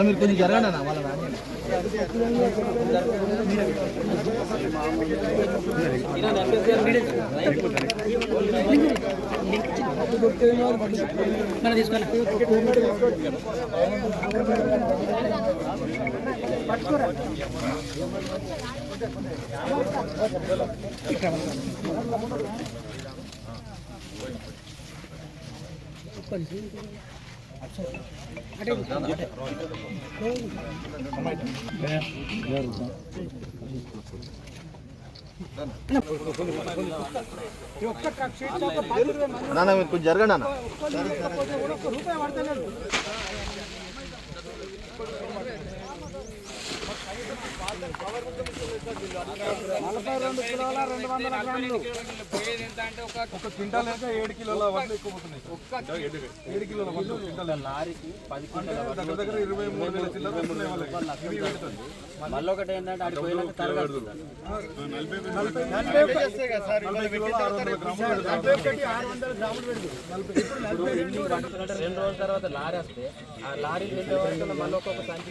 మీరు కొంచెం జరగండి అన్న వాళ్ళ తీసుకోండి నాన్న మీరు కొంచెం జరగండి అన్న నలభై రెండు కిలోల రెండు వందల గ్రాములు ఒక క్వింటాల్ అయితే ఏడు కిలోల వడ్లు ఎక్కువ పోతున్నాయి ఏడు కిలోల వడ్లు క్వింటాల్ లారీకి పది క్వింటాల దగ్గర దగ్గర ఇరవై మూడు వేల చిల్లర. మళ్ళీ ఒకటి ఏంటంటే పోయినాక పెడతారు. రెండు రోజుల తర్వాత లారీ వస్తే ఆ లారీ వెళ్ళే వరకు మళ్ళీ ఒక్కొక్క సంచి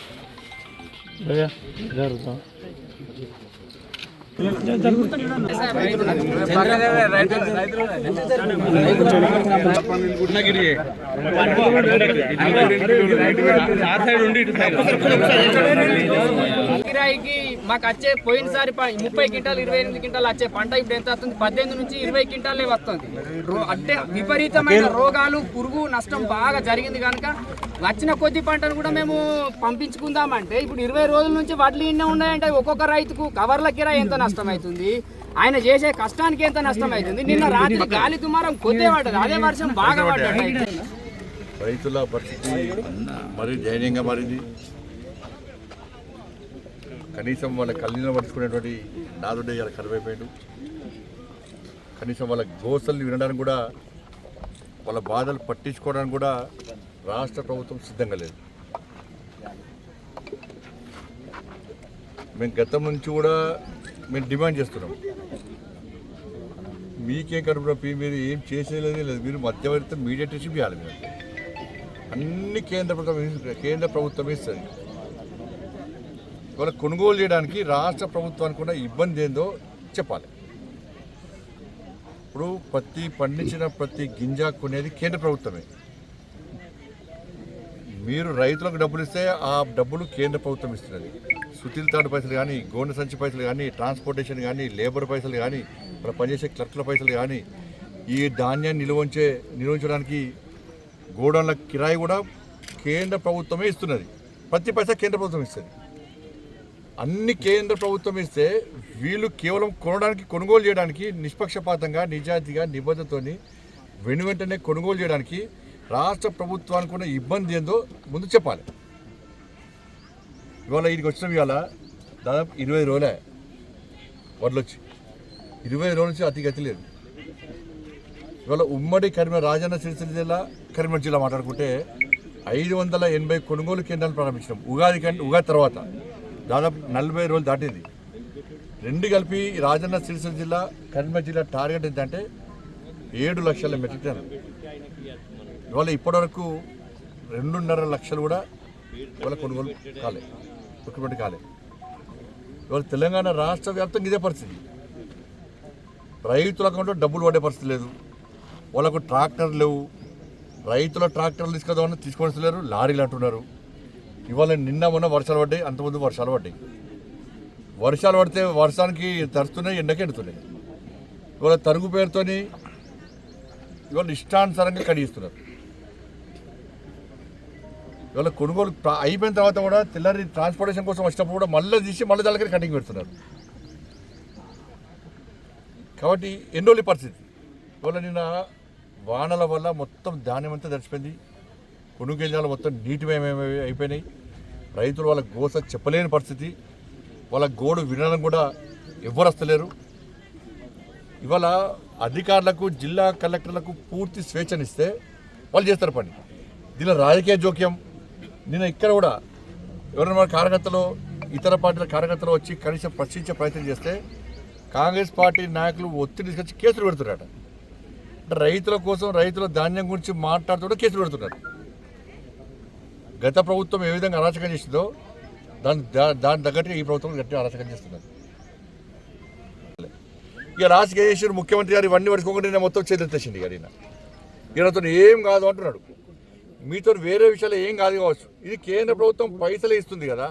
ఉన్న రైతులందరికీ లోకల్ ట్రాక్టర్లు ఒక్కొక్క ఇరవై మూడు వేల రూపాయలు కిరాయికి మాకు వచ్చే పోయినసారి ప- ముప్పై క్వింటాలు ఇరవై ఎనిమిది క్వింటాలు వచ్చే పంట ఇప్పుడు ఎంత వస్తుంది? పద్దెనిమిది నుంచి ఇరవై క్వింటాలే వస్తుంది. అంటే విపరీతమైన రోగాలు పురుగు నష్టం బాగా జరిగింది కనుక వచ్చిన కొద్ది పంటను కూడా మేము పంపించుకుందామంటే ఇప్పుడు ఇరవై రోజుల నుంచి వడ్లు ఇన్నే ఉన్నాయంటే ఒక్కొక్క రైతుకు కవర్ల కిరాయి ఎంత నష్టం అవుతుంది ఆయన చేసే కష్టానికి ఎంత నష్టం అవుతుంది నిన్న రాత్రి గాలి దుమారం కొద్దే పడ్డది అదే వర్షం బాగా పడ్డది. రైతుల పరిస్థితి మరీ దయనీయంగా మారింది. కనీసం వాళ్ళ కళ్ళీలో పట్టుకునేటువంటి నాదుడే ఇలా కరువైపోయాడు కనీసం వాళ్ళ గోసల్ని వినడానికి కూడా వాళ్ళ బాధలు పట్టించుకోవడానికి కూడా రాష్ట్ర ప్రభుత్వం సిద్ధంగా లేదు. మేము గతం నుంచి కూడా మేము డిమాండ్ చేస్తున్నాం. మీకేం కడుపు మీరు ఏం చేసేది లేదు. మీరు మధ్యవర్తి మీడియేటర్షిప్ ఇవ్వాలి మీరు. అన్ని కేంద్ర ప్రభుత్వం కేంద్ర ప్రభుత్వం ఇస్తుంది. ఇవాళ కొనుగోలు చేయడానికి రాష్ట్ర ప్రభుత్వానికి కూడా ఇబ్బంది ఏందో చెప్పాలి. ఇప్పుడు ప్రతి పండించిన ప్రతి గింజ కొనేది కేంద్ర ప్రభుత్వమే. మీరు రైతులకు డబ్బులు ఇస్తే ఆ డబ్బులు కేంద్ర ప్రభుత్వం ఇస్తున్నది. సుతిల్ తాడు పైసలు కానీ గోండ సంచి పైసలు కానీ ట్రాన్స్పోర్టేషన్ కానీ లేబర్ పైసలు కానీ ఇక్కడ పనిచేసే క్లర్క్ల పైసలు కానీ ఈ ధాన్యాన్ని నిల్వంచే ఉంచే నిల్వ ఉంచడానికి గోడౌన్ల కిరాయి కూడా కేంద్ర ప్రభుత్వమే ఇస్తున్నది. ప్రతి పైసా కేంద్ర ప్రభుత్వం ఇస్తుంది. అన్ని కేంద్ర ప్రభుత్వం ఇస్తే వీళ్ళు కేవలం కొనడానికి కొనుగోలు చేయడానికి నిష్పక్షపాతంగా నిజాయితీగా నిబద్ధతోని వెను వెంటనే కొనుగోలు చేయడానికి రాష్ట్ర ప్రభుత్వానికి ఉన్న ఇబ్బంది ఏందో ముందు చెప్పాలి. ఇవాళ వీడికి వచ్చిన ఇవాళ దాదాపు ఇరవై రోజులే వడ్లు వచ్చి ఇరవై రోజుల నుంచి అతి గతి లేదు. ఇవాళ ఉమ్మడి కరీంనగర్ రాజన్న సిరిసిల్ల జిల్లా కరీంనగర్ జిల్లా మాట్లాడుకుంటే ఐదు వందల ఎనభై కొనుగోలు కేంద్రాలు ప్రారంభించినాం. ఉగాది కంటే ఉగాది తర్వాత. దాదాపు నలభై రోజులు దాటింది. రెండు కలిపి రాజన్న సిరిసిల్ల జిల్లా కరీంనగర్ జిల్లా టార్గెట్ ఏంటంటే ఏడు లక్షల మెట్రిక్ టన్ ఇవాళ ఇప్పటివరకు రెండున్నర లక్షలు కూడా ఇవాళ కొనుగోలు కాలే ప్రొక్యూర్మెంట్ కాలే. ఇవాళ తెలంగాణ రాష్ట్ర వ్యాప్తంగా ఇదే పరిస్థితి. రైతుల అకౌంట్లో డబ్బులు పడే పరిస్థితి లేదు. వాళ్ళకు ట్రాక్టర్ లేవు. రైతుల ట్రాక్టర్లు తీసుకొద్దామని తీసుకొని లేరు లారీలు అంటున్నారు. ఇవాళ నిన్న మొన్న వర్షాలు పడ్డాయి అంతకుముందు వర్షాలు పడ్డాయి. వర్షాలు పడితే వర్షానికి తరుస్తున్నాయి ఎండకి ఎండుతున్నాయి. ఇవాళ తరుగు పేరుతోని ఇవాళ ఇష్టానుసారంగా కడిగిస్తున్నారు. ఇవాళ కొనుగోలు అయిపోయిన తర్వాత కూడా తెల్లారి ట్రాన్స్పోర్టేషన్ కోసం వచ్చినప్పుడు కూడా మళ్ళీ తీసి మళ్ళీ దానికి కటింగ్ పెడుతున్నారు. కాబట్టి ఎన్నోళ్ళి పరిస్థితి. ఇవాళ నిన్న వానల వల్ల మొత్తం ధాన్యం అంతా తడిచిపోయింది. కొనుగోలు మొత్తం నీటిమయమై అయిపోయినాయి. రైతులు వాళ్ళ గోస చెప్పలేని పరిస్థితి. వాళ్ళ గోడు వినడం కూడా ఎవ్వరు వస్తలేరు ఇవాళ అధికారులకు జిల్లా కలెక్టర్లకు పూర్తి స్వేచ్ఛనిస్తే వాళ్ళు చేస్తారు పని. దీనిలో రాజకీయ జోక్యం. నిన్న ఇక్కడ కూడా ఎవరైనా మన కార్యకర్తలు ఇతర పార్టీల కార్యకర్తలు వచ్చి కనీసం ప్రశ్నించే ప్రయత్నం చేస్తే కాంగ్రెస్ పార్టీ నాయకులు ఒత్తిడి తీసుకొచ్చి కేసులు పెడుతున్నారట. అంటే రైతుల కోసం రైతుల ధాన్యం గురించి మాట్లాడుతూ కేసులు పెడుతున్నారు. గత ప్రభుత్వం ఏ విధంగా అరాచకం చేసిందో దాని దా- దాని తగ్గట్టుగా ఈ ప్రభుత్వం గట్టిగా అరాచకం చేస్తున్నారు ఇక రాజకీయ చేసిన ముఖ్యమంత్రి గారు ఇవన్నీ పడుకోకుండా నేను మొత్తం చేతులెత్తేసింది ఇక ఈయన ఈయనతో ఏం కాదు అంటున్నాడు. మీతో వేరే విషయాలు ఏం కాదు కావచ్చు. ఇది కేంద్ర ప్రభుత్వం పైసలే ఇస్తుంది కదా.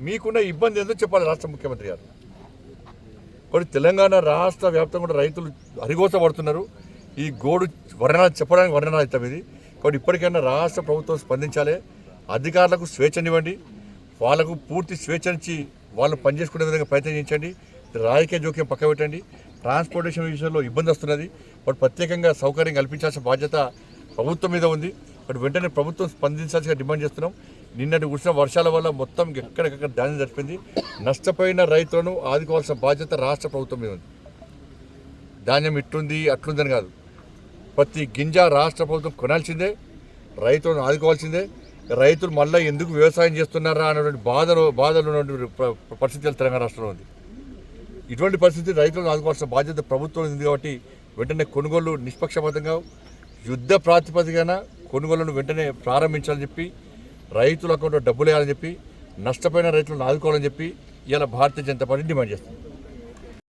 మీకున్న ఇబ్బంది ఏందో చెప్పాలి రాష్ట్ర ముఖ్యమంత్రి గారు. కొన్ని తెలంగాణ రాష్ట్ర వ్యాప్తంగా కూడా రైతులు అరిగోస పడుతున్నారు ఈ గోడు వర్ణన చెప్పడానికి వర్ణన ఇది. కాబట్టి ఇప్పటికైనా రాష్ట్ర ప్రభుత్వం స్పందించాలి. అధికారులకు స్వేచ్ఛనివ్వండి. వాళ్ళకు పూర్తి స్వేచ్ఛనిచ్చి వాళ్ళు పనిచేసుకునే విధంగా ప్రయత్నం చేయించండి రాజకీయ జోక్యం పక్క పెట్టండి. ట్రాన్స్పోర్టేషన్ విషయంలో ఇబ్బంది వస్తున్నది. బట్ ప్రత్యేకంగా సౌకర్యం కల్పించాల్సిన బాధ్యత ప్రభుత్వం మీద ఉంది. బట్ వెంటనే ప్రభుత్వం స్పందించాల్సిగా డిమాండ్ చేస్తున్నాం. నిన్నటి కురిసిన వర్షాల వల్ల మొత్తం ఎక్కడెక్కడ ధాన్యం జరిపింది. నష్టపోయిన రైతులను ఆదుకోవాల్సిన బాధ్యత రాష్ట్ర ప్రభుత్వం మీద ఉంది. ధాన్యం ఇట్లుంది అట్లుందని కాదు. ప్రతి గింజ రాష్ట్ర ప్రభుత్వం కొనాల్సిందే. రైతులను ఆదుకోవాల్సిందే. రైతులు మళ్ళీ ఎందుకు వ్యవసాయం చేస్తున్నారా అనేటువంటి బాధలు బాధలు ఉన్నటువంటి పరిస్థితులు తెలంగాణ రాష్ట్రంలో ఉంది. ఇటువంటి పరిస్థితి రైతులను ఆదుకోవాల్సిన బాధ్యత ప్రభుత్వం ఉంది కాబట్టి వెంటనే కొనుగోలు నిష్పక్షపాతంగా యుద్ధ ప్రాతిపదికన కొనుగోలును వెంటనే ప్రారంభించాలని చెప్పి రైతుల అకౌంట్లో డబ్బులు వేయాలని చెప్పి నష్టపోయిన రైతులను ఆదుకోవాలని చెప్పి ఇలా భారతీయ జనతా పార్టీ డిమాండ్ చేస్తుంది.